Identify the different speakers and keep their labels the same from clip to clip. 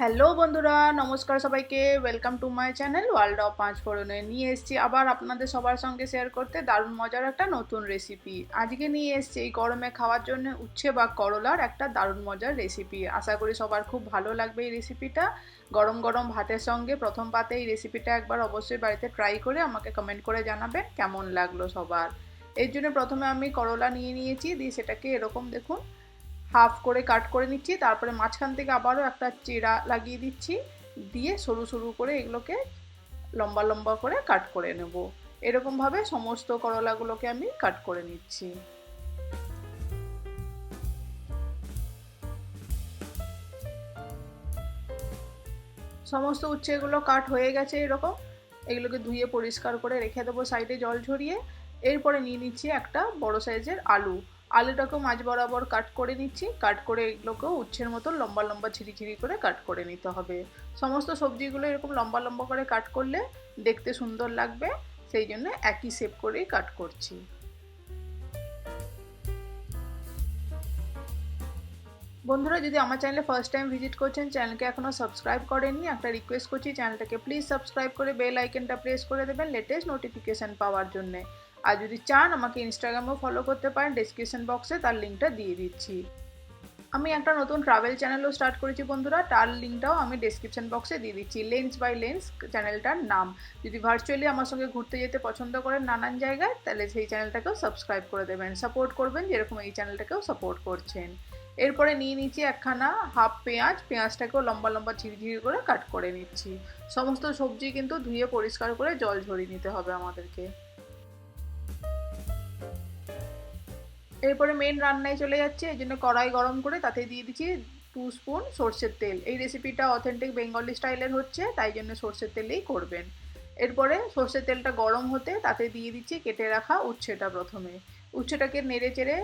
Speaker 1: Hello বন্ধুরা, নমস্কার সবাইকে। Welcome to my channel world of পাঁচ ফোড়নে নিয়ে এসেছি আবার আপনাদের সবার সঙ্গে শেয়ার করতে দারুণ মজার একটা নতুন রেসিপি আজকে নিয়ে এসেছি এই গরমে খাওয়ার জন্য উচ্ছে বা করলার একটা দারুণ মজার রেসিপি আশা করি সবার খুব ভালো লাগবে এই রেসিপিটা গরম গরম ভাতের সঙ্গে প্রথম পাতে এই রেসিপিটা একবার অবশ্যই বাড়িতে ট্রাই করে আমাকে কমেন্ট করে জানাবেন কেমন লাগল সবার। এর জন্য প্রথমে আমি করলা নিয়ে নিয়েছি, দিয়ে সেটাকে এরকম দেখুন হাফ করে কাট করে নিচ্ছি, তারপরে মাঝখান থেকে আবারও একটা চেরা লাগিয়ে দিচ্ছি, দিয়ে সরু সরু করে এগুলোকে লম্বা লম্বা করে কাট করে নেব। এরকমভাবে সমস্ত করলাগুলোকে আমি কাট করে নিচ্ছি। সমস্ত উচ্ছেগুলো কাট হয়ে গেছে এরকম, এগুলোকে ধুয়ে পরিষ্কার করে রেখে দেবো সাইডে জল ঝরিয়ে। এরপরে নিয়ে নিচ্ছি একটা বড় সাইজের আলু। আলুটাকেও মাঝ বরাবর কাট করে নিচ্ছি। কাট করে এগুলোকেও উচ্ছের মতো লম্বা লম্বা ছিঁড়ি ছিঁড়ি করে কাট করে নিতে হবে। সমস্ত সবজিগুলো এরকম লম্বা লম্বা করে কাট করলে দেখতে সুন্দর লাগবে। সেই জন্য একই শেপ করেই কাট করছি। বন্ধুরা, যদি আমার চ্যানেলে ফার্স্ট টাইম ভিজিট করছেন চ্যানেলকে এখনও সাবস্ক্রাইব করেননি, একটা রিকোয়েস্ট করছি চ্যানেলটাকে প্লিজ সাবস্ক্রাইব করে বেল আইকনটা প্রেস করে দেবেন লেটেস্ট নোটিফিকেশান পাওয়ার জন্যে। আর যদি চান, আমাকে ইনস্টাগ্রামেও ফলো করতে পারেন ডিসক্রিপশন বক্সে তার লিঙ্কটা দিয়ে দিচ্ছি। আমি একটা নতুন ট্রাভেল চ্যানেলও স্টার্ট করেছি বন্ধুরা, তার লিঙ্কটাও আমি ডিসক্রিপশন বক্সে দিয়ে দিচ্ছি। লেন্স বাই লেন্স চ্যানেলটার নাম। যদি ভার্চুয়ালি আমার সঙ্গে ঘুরতে যেতে পছন্দ করেন নানান জায়গায়, তাহলে সেই চ্যানেলটাকেও সাবস্ক্রাইব করে দেবেন। সাপোর্ট করবেন যেরকম এই চ্যানেলটাকেও সাপোর্ট করছেন। এরপরে নিয়ে নিচ্ছি একখানা হাফ পেঁয়াজ। পেঁয়াজটাকেও লম্বা লম্বা ঝিরিঝিরি করে কাট করে নিচ্ছি। সমস্ত সবজি কিন্তু ধুয়ে পরিষ্কার করে জল ঝরিয়ে নিতে হবে আমাদেরকে। এরপরে মেন রান্নায় চলে যাচ্ছে, এই জন্য কড়াই গরম করে তাতে দিয়ে দিচ্ছি টু স্পুন সর্ষের তেল। এই রেসিপিটা অথেন্টিক বেঙ্গলি স্টাইলের হচ্ছে, তাই জন্য সর্ষের তেলেই করবেন। এরপরে সর্ষের তেলটা গরম হতে তাতে দিয়ে দিচ্ছি কেটে রাখা উচ্ছেটা প্রথমে। উচ্ছেটাকে নেড়ে চেড়ে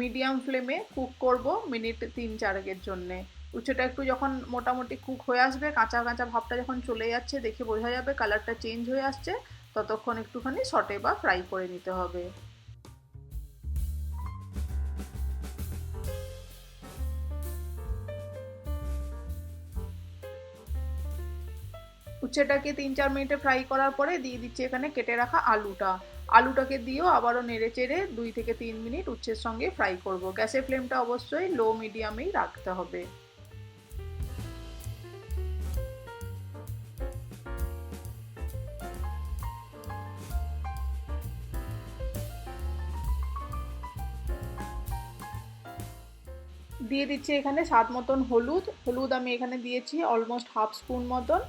Speaker 1: মিডিয়াম ফ্লেমে কুক করব মিনিট তিন চারেকের জন্যে। উচ্ছেটা একটু যখন মোটামুটি কুক হয়ে আসবে, কাঁচা কাঁচা ভাবটা যখন চলে যাচ্ছে, দেখে বোঝা যাবে কালারটা চেঞ্জ হয়ে আসছে, ততক্ষণ একটুখানি সটে বা ফ্রাই করে নিতে হবে। উচ্ছেটাকে তিন চার মিনিটে ফ্রাই করার পরে দিয়ে দিচ্ছি এখানে কেটে রাখা আলুটা। আলুটাকে দিয়েও আবারও নেড়ে চেড়ে দুই থেকে তিন মিনিট উচ্ছের সঙ্গে ফ্রাই করব। গ্যাসের ফ্লেমটা অবশ্যই লো মিডিয়ামেই রাখতে হবে। দিয়ে দিচ্ছি এখানে স্বাদ মতন হলুদ। হলুদ আমি এখানে দিয়েছি অলমোস্ট হাফ স্পুন মতন।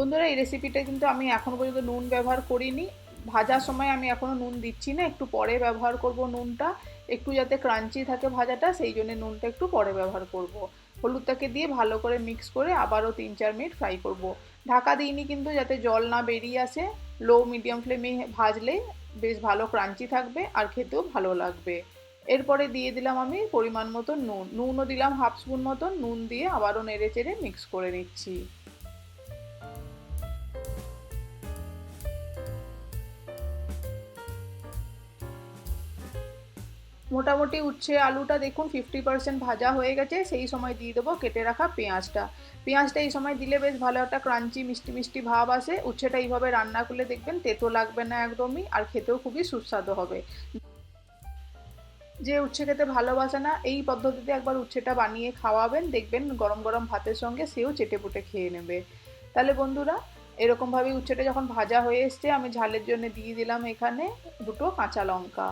Speaker 1: বন্ধুরা, এই রেসিপিটা কিন্তু আমি এখনও পর্যন্ত নুন ব্যবহার করিনি। ভাজার সময় আমি এখনও নুন দিচ্ছি না, একটু পরে ব্যবহার করব নুনটা। একটু যাতে ক্রাঞ্চি থাকে ভাজাটা, সেই জন্য নুনটা একটু পরে ব্যবহার করব। হলুদটাকে দিয়ে ভালো করে মিক্স করে আবারও তিন চার মিনিট ফ্রাই করব। ঢাকা দিইনি কিন্তু, যাতে জল না বেরিয়ে আসে। লো মিডিয়াম ফ্লেমে ভাজলে বেশ ভালো ক্রাঞ্চি থাকবে আর খেতেও ভালো লাগবে। এরপরে দিয়ে দিলাম আমি পরিমাণ মতো নুন। নুনও দিলাম হাফ স্পুন মতো নুন দিয়ে আবারও নেড়ে চেড়ে মিক্স করে নিচ্ছি। মোটামুটি উচ্ছে আলুটা দেখুন ফিফটি পার্সেন্ট ভাজা হয়ে গেছে, সেই সময় দিয়ে দেবো কেটে রাখা পেঁয়াজটা। পেঁয়াজটা এই সময় দিলে বেশ ভালো একটা ক্রাঞ্চি মিষ্টি মিষ্টি ভাব আসে। উচ্ছেটা এইভাবে রান্না করলে দেখবেন তেতো লাগবে না একদমই, আর খেতেও খুবই সুস্বাদু হবে। যে উচ্ছে খেতে ভালোবাসে না, এই পদ্ধতিতে একবার উচ্ছেটা বানিয়ে খাওয়াবেন, দেখবেন গরম গরম ভাতের সঙ্গে সেও চেটে পুটে খেয়ে নেবে। তাহলে বন্ধুরা এরকমভাবে উচ্ছেটা যখন ভাজা হয়ে এসছে, আমি ঝালের জন্য দিয়ে দিলাম এখানে দুটো কাঁচা লঙ্কা।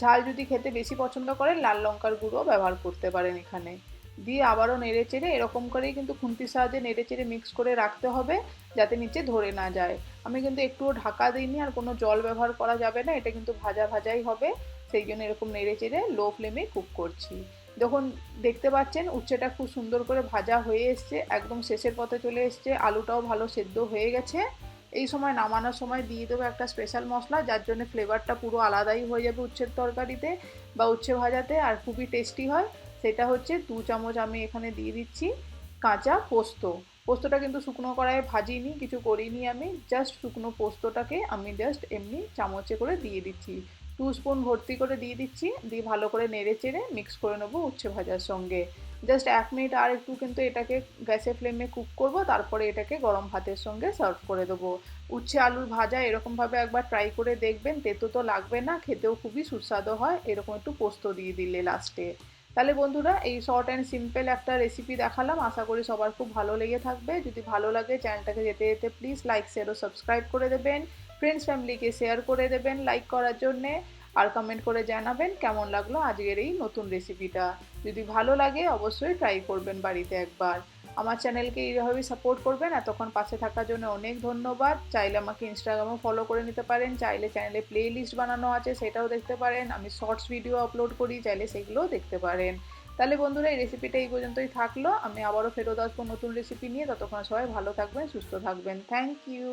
Speaker 1: ঝাল যদি খেতে বেশি পছন্দ করেন, লাল লঙ্কার গুঁড়ো ব্যবহার করতে পারেন এখানে। দিয়ে আবারও নেড়ে চেড়ে এরকম করেই কিন্তু খুন্তির সাহায্যে নেড়ে চেড়ে মিক্স করে রাখতে হবে, যাতে নিচে ধরে না যায়। আমি কিন্তু একটুও ঢাকা দিইনি আর কোনো জল ব্যবহার করা যাবে না, এটা কিন্তু ভাজা ভাজাই হবে। সেই জন্য এরকম নেড়ে চেড়ে লো ফ্লেমে কুক করছি। যখন দেখতে পাচ্ছেন উচ্ছেটা খুব সুন্দর করে ভাজা হয়ে এসছে, একদম শেষের পথে চলে এসছে, আলুটাও ভালো সেদ্ধ হয়ে গেছে। এই সময় নামানোর সময় দিয়ে দেবো একটা স্পেশাল মশলা, যার জন্য ফ্লেভারটা পুরো আলাদাই হয়ে যাবে উচ্ছের তরকারিতে বা উচ্ছে ভাজাতে, আর খুবই টেস্টি হয়। সেটা হচ্ছে দু চামচ আমি এখানে দিয়ে দিচ্ছি কাঁচা পোস্ত। পোস্তটা কিন্তু শুকনো কড়াইয়ে ভাজিনি, কিছু করিনি আমি জাস্ট শুকনো পোস্তটাকে আমি জাস্ট এমনি চামচে করে দিয়ে দিচ্ছি। টু স্পুন ভর্তি করে দিয়ে দিচ্ছি, দিয়ে ভালো করে নেড়ে চেড়ে মিক্স করে নেব উচ্ছে ভাজার সঙ্গে। জাস্ট এক মিনিট আর একটু কিন্তু এটাকে গ্যাসের ফ্লেমে কুক করব, তারপরে এটাকে গরম ভাতের সঙ্গে সার্ভ করে দেবো। উচ্ছে আলুর ভাজা এরকমভাবে একবার ট্রাই করে দেখবেন, তেতো তো লাগবে না, খেতেও খুবই সুস্বাদু হয়, এরকম একটু পোস্ত দিয়ে দিলে লাস্টে তাহলে বন্ধুরা, এই শর্ট অ্যান্ড সিম্পল একটা রেসিপি দেখালাম, আশা করি সবার খুব ভালো লেগে থাকবে। যদি ভালো লাগে, চ্যানেলটাকে যেতে যেতে প্লিজ লাইক শেয়ার ও সাবস্ক্রাইব করে দেবেন। ফ্রেন্ডস ফ্যামিলিকে শেয়ার করে দেবেন লাইক করার জন্যে। আর কমেন্ট করে জানাবেন কেমন লাগল আজকের এই নতুন রেসিপিটা যদি ভালো লাগে অবশ্যই ট্রাই করবেন বাড়িতে একবার। আমার চ্যানেলকে এইভাবেই সাপোর্ট করবেন। এতক্ষণ পাশে থাকার জন্য অনেক ধন্যবাদ। চাইলে আমাকে ইনস্টাগ্রামেও ফলো করে নিতে পারেন। চাইলে চ্যানেলে প্লে লিস্ট বানানো আছে, সেটাও দেখতে পারেন। আমি শর্টস ভিডিও আপলোড করি, চাইলে সেগুলোও দেখতে পারেন। তাহলে বন্ধুরা, এই রেসিপিটা এই পর্যন্তই থাকল। আমি আবারও ফেরত আসব নতুন রেসিপি নিয়ে। ততক্ষণ সবাই ভালো থাকবেন, সুস্থ থাকবেন। Thank you